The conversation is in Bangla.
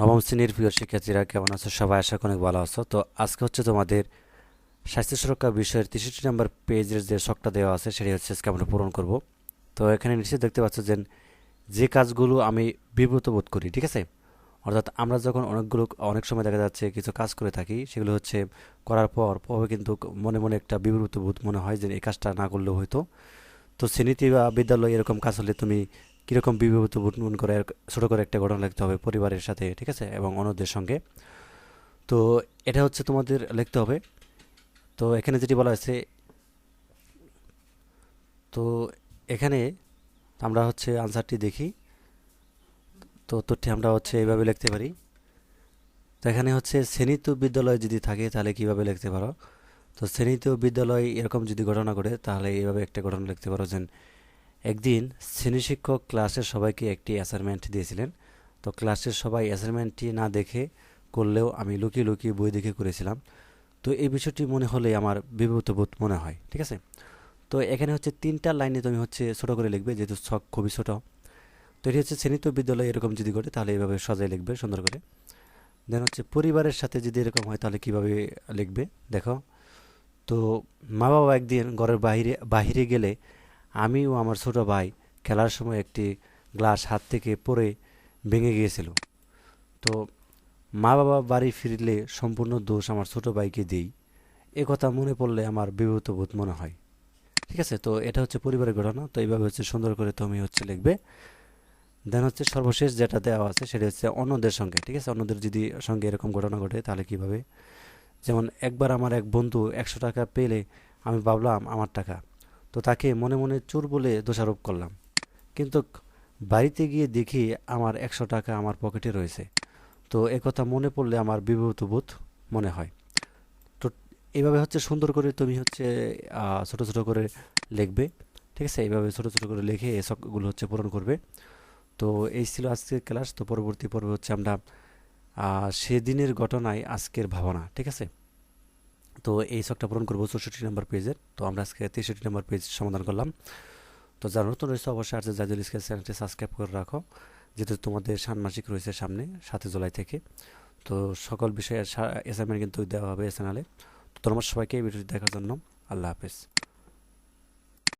নবম শ্রেণির প্রিয় শিক্ষার্থীরা কেমন আছো? সবাই আশা অনেক ভালো আছো। তো আজকে হচ্ছে তোমাদের স্বাস্থ্য সুরক্ষা বিষয়ের তেষট্টি নম্বর পেজের যে শখটা দেওয়া আছে সেটি হচ্ছে আজকে আমরা পূরণ করব। তো এখানে নিশ্চয়ই দেখতে পাচ্ছ যে যে কাজগুলো আমি বিব্রত বোধ করি, ঠিক আছে? অর্থাৎ আমরা যখন অনেকগুলো, অনেক সময় দেখা যাচ্ছে কিছু কাজ করে থাকি, সেগুলো হচ্ছে করার পর পরে কিন্তু মনে মনে একটা বিব্রত বোধ মনে হয় যে এই কাজটা না করলেও হয়তো। তো শ্রেণীতে বা বিদ্যালয়ে এরকম কাজ হলে তুমি কীরকম বিভূত মন করে ছোটো করে একটা ঘটনা লিখতে হবে পরিবারের সাথে, ঠিক আছে? এবং অন্যদের সঙ্গে। তো এটা হচ্ছে তোমাদের লিখতে হবে। তো এখানে যেটি বলা হয়েছে, তো এখানে আমরা হচ্ছে আনসারটি দেখি। তো উত্তরটি আমরা হচ্ছে এইভাবে লিখতে পারি। তো এখানে হচ্ছে শ্রেণীত বিদ্যালয় যদি থাকে তাহলে কীভাবে লিখতে পারো? তো শ্রেণীত বিদ্যালয় এরকম যদি ঘটনা ঘটে তাহলে এইভাবে একটা ঘটনা লিখতে পারো যে একদিন শ্রেণি শিক্ষক ক্লাসের সবাইকে একটি অ্যাসাইনমেন্ট দিয়েছিলেন। তো ক্লাসের সবাই অ্যাসাইনমেন্টটি না দেখে করলেও আমি লুকিয়ে লুকিয়ে বই দেখে করেছিলাম। তো এই বিষয়টি মনে হলে আমার বিব্রত বোধ মনে হয়, ঠিক আছে? তো এখানে হচ্ছে তিনটা লাইনে তুমি হচ্ছে ছোটো করে লিখবে, যেহেতু ছক খুবই ছোটো। তো এটি হচ্ছে শ্রেণীত বিদ্যালয় এরকম যদি ঘটে, তাহলে এইভাবে সজায় লিখবে সুন্দর করে। দেন হচ্ছে পরিবারের সাথে যদি এরকম হয়, তাহলে কীভাবে লিখবে? দেখো। তো মা বাবা একদিন ঘরের বাহিরে বাহিরে গেলে আমি ও আমার ছোটো ভাই খেলার সময় একটি গ্লাস হাত থেকে পড়ে ভেঙে গিয়েছিল। তো মা বাবা বাড়ি ফিরলে সম্পূর্ণ দোষ আমার ছোটো ভাইকে দিই। এ কথা মনে পড়লে আমার বিভূত বোধ মনে হয়। ঠিক আছে, তো এটা হচ্ছে পরিবারের ঘটনা। তো এইভাবে হচ্ছে সুন্দর করে তুমি হচ্ছে লিখবে। দেন হচ্ছে সর্বশেষ যেটা দেওয়া আছে সেটা হচ্ছে অন্যদের সঙ্গে। ঠিক আছে, অন্যদের যদি সঙ্গে এরকম ঘটনা ঘটে তাহলে কীভাবে? যেমন একবার আমার এক বন্ধু একশো টাকা পেলে আমি ভাবলাম আমার টাকা। তো তাকে মনে মনে চোর বলে দোষারোপ করলাম। কিন্তু বাড়িতে গিয়ে দেখি আমার একশো টাকা আমার পকেটে রয়েছে। তো একথা মনে পড়লে আমার বিব্রত বোধ মনে হয়। তো এইভাবে হচ্ছে সুন্দর করে তুমি হচ্ছে ছোট ছোট করে লিখবে। ঠিক আছে? এইভাবে ছোট ছোট করে লিখে এসবগুলো হচ্ছে পূরণ করবে। তো এই ছিল আজকের ক্লাস। তো পরবর্তী পর্বে হচ্ছে আমরা সেদিনের ঘটনায় আজকের ভাবনা। ঠিক আছে? তো এই শখটা পূরণ করব চৌষট্টি নম্বর পেজের তো আমরা আজকে তেষট্টি নম্বর পেজ সমাধান করলাম। তো যারা নতুন রয়েছে, অবশ্যই আর জাজুল ইসকের চ্যানেলটি সাবস্ক্রাইব করে রাখো। যেহেতু তোমাদের ষান্মাসিক রয়েছে সামনে, সাতই জুলাই থেকে। তো সকল বিষয়ে অ্যাসাইনমেন্ট কিন্তু দেওয়া হবে এ চ্যানেলে তো তোমার সবাইকে, এই ভিডিওটি দেখার জন্য। আল্লাহ হাফেজ।